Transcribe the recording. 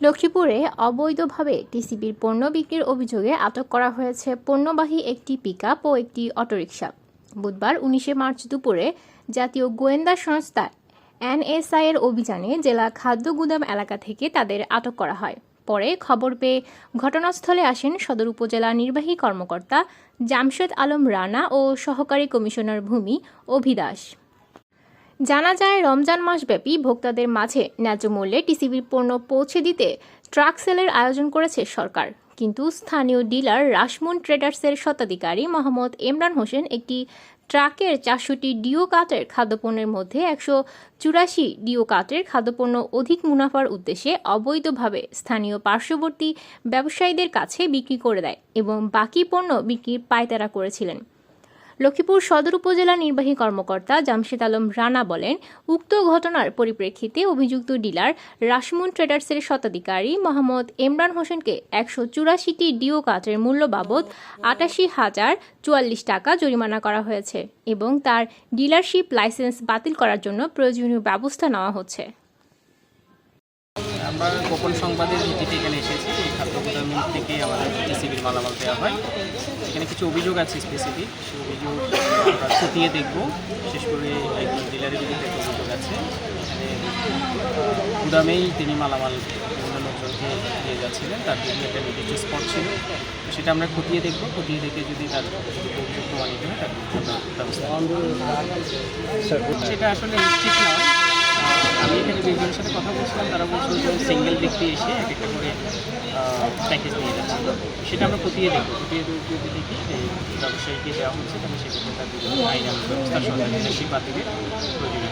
লক্ষ্মীপুরে অবৈধভাবে টিসিবির পণ্য বিক্রির অভিযোগে আটক করা হয়েছে পণ্যবাহী একটি পিকআপ ও একটি অটোরিকশা। বুধবার উনিশে মার্চ দুপুরে জাতীয় গোয়েন্দা সংস্থা এনএসআই এর অভিযানে জেলা খাদ্য গুদাম এলাকা থেকে তাদের আটক করা হয়। পরে খবর পেয়ে ঘটনাস্থলে আসেন সদর উপজেলা নির্বাহী কর্মকর্তা জামশেদ আলম রানা ও সহকারী কমিশনার ভূমি অভিদাস জানা যায়, রমজান মাসব্যাপী ভোক্তাদের মাঝে ন্যায্য মূল্যে টিসিবির পণ্য পৌঁছে দিতে ট্রাক সেলের আয়োজন করেছে সরকার। কিন্তু স্থানীয় ডিলার রাসমুন ট্রেডার্সের স্বত্বাধিকারী মোহাম্মদ ইমরান হোসেন একটি ট্রাকের চারশোটি ডিও কাটের খাদ্যপণ্যের মধ্যে একশো চুরাশি ডিও কাটের খাদ্যপণ্য অধিক মুনাফার উদ্দেশ্যে অবৈধভাবে স্থানীয় পার্শ্ববর্তী ব্যবসায়ীদের কাছে বিক্রি করে দেয় এবং বাকি পণ্য বিক্রির পায়তারা করেছিলেন। লক্ষ্মীপুর সদর উপজেলা নির্বাহী কর্মকর্তা জামশেদ আলম রানা বলেন, উক্ত ঘটনার পরিপ্রেক্ষিতে অভিযুক্ত ডিলার রাসমুন ট্রেডার্সের স্বত্বাধিকারী মোহাম্মদ ইমরান হোসেনকে একশো চুরাশিটি ডিও কাঠের মূল্য বাবদ আটাশি হাজার চুয়াল্লিশ টাকা জরিমানা করা হয়েছে এবং তার ডিলারশিপ লাইসেন্স বাতিল করার জন্য প্রয়োজনীয় ব্যবস্থা নেওয়া হচ্ছে। আমরা গোপন সংবাদের ভিত্তিতে এখানে এসেছি। এই খাদ্য গুদাম থেকে আমাদের টিসিবির মালামাল দেওয়া হয়। এখানে কিছু অভিযোগ আছে স্পেসিফিক সেই অভিযোগ আমরা খতিয়ে দেখব। বিশেষ করে একজন ডিলারের বিরুদ্ধে একটা অভিযোগ আছে এখানে গুদামেই তিনি মালামাল বিভিন্ন লোকজনকে দিয়ে যাচ্ছিলেন। তার জন্য একটা নির্দিষ্ট স্পট ছিল। সেটা আমরা খতিয়ে দেখব। খতিয়ে দেখে যদি তার অভিযোগ প্রমাণিত হয় তার ব্যবস্থা সেটা আসলে ঠিক নয়। আমি এখানে দুইজনের সাথে কথা বলছিলাম, তারা বলছিল যে সিঙ্গেল ব্যক্তি এসে এক একটা করে প্যাকেজ নিয়ে যাচ্ছে সেটা আমরা খতিয়ে দেখব। খতিয়ে যদি দেখি যে ব্যবসায়ীকে দেওয়া হচ্ছে, তাহলে সেক্ষেত্রে তার বিভিন্ন আইন আইনানুগ ব্যবস্থা সরকার শিল্পা পাতিকে প্রয়োজনীয়